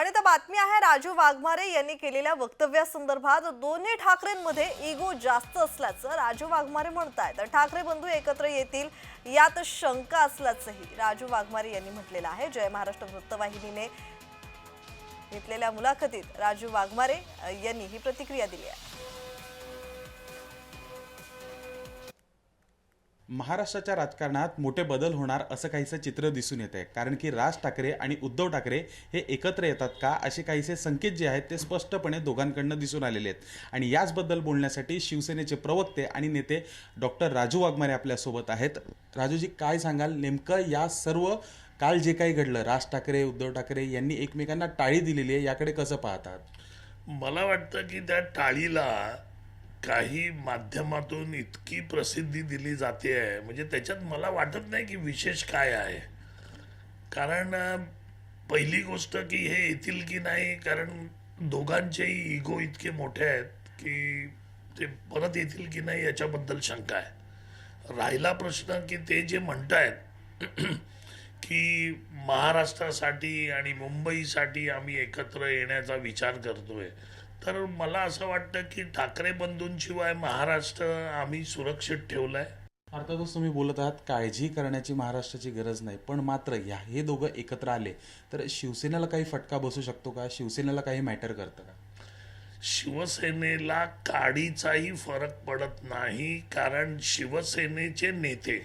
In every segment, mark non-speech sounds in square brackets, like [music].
आणि तर बातमी आहे राजू वाघमारे यांनी केलेल्या वक्तव्यासंदर्भात दोन्ही ठाकरेंमध्ये इगो जास्त असल्याचं राजू वाघमारे म्हणतायत. तर ठाकरे बंधू एकत्र येतील यात शंका असल्याचंही राजू वाघमारे यांनी म्हटलेलं आहे. जय महाराष्ट्र वृत्तवाहिनीने घेतलेल्या मुलाखतीत राजू वाघमारे यांनी ही प्रतिक्रिया दिली आहे. महाराष्ट्राच्या राजकारणात मोठे बदल होणार असं काहीसं चित्र दिसून येत आहे कारण की राज ठाकरे आणि उद्धव ठाकरे हे एकत्र येतात का असे काहीसे संकेत जे आहेत ते स्पष्टपणे दोघांकडनं दिसून आलेले आहेत. आणि याचबद्दल बोलण्यासाठी शिवसेनेचे प्रवक्ते आणि नेते डॉक्टर राजू वाघमारे आपल्यासोबत आहेत. राजूजी काय सांगाल? नेमकं या सर्व काल जे काही घडलं राज ठाकरे उद्धव ठाकरे यांनी एकमेकांना टाळी दिलेली आहे याकडे कसं पाहतात? मला वाटतं की त्या टाळीला काही माध्यमातून इतकी प्रसिद्धी दिली जाते आहे. म्हणजे त्याच्यात मला वाटत नाही की विशेष काय आहे. कारण पहिली गोष्ट की हे येतील की नाही कारण दोघांचेही इगो इतके मोठे आहेत की ते परत येतील की नाही याच्याबद्दल शंका आहे. राहिला प्रश्न की ते जे म्हणतायत [clears throat] की महाराष्ट्रासाठी आणि मुंबईसाठी आम्ही एकत्र येण्याचा विचार करतोय. तर मला असं वाटतं की ठाकरे बंधूंशिवाय महाराष्ट्र आम्ही सुरक्षित ठेवलाय. अर्थातच तुम्ही बोलत आहात काळजी करण्याची महाराष्ट्राची गरज नाही. पण मात्र या हे दोघं एकत्र आले तर शिवसेनेला काही फटका बसू शकतो का? शिवसेनेला काही मॅटर करतं का? शिवसेनेला काडीचाही फरक पडत नाही कारण शिवसेनेचे नेते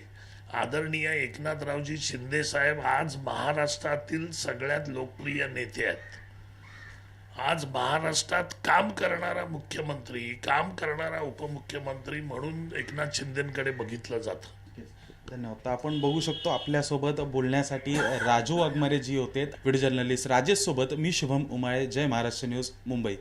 आदरणीय एकनाथरावजी शिंदे साहेब आज महाराष्ट्रातील सगळ्यात लोकप्रिय नेते आहेत. आज महाराष्ट्रात काम करणारा मुख्यमंत्री काम करणारा उपमुख्यमंत्री म्हणून एकनाथ शिंदेकडे बघितलं जातं. धन्यवाद. तर आपण बघू शकतो आपल्यासोबत बोलण्यासाठी राजू वाघमारे जी होते व्हिडिओ जर्नलिस्ट राजेश सोबत मी शुभम उमाळे जय महाराष्ट्र न्यूज मुंबई.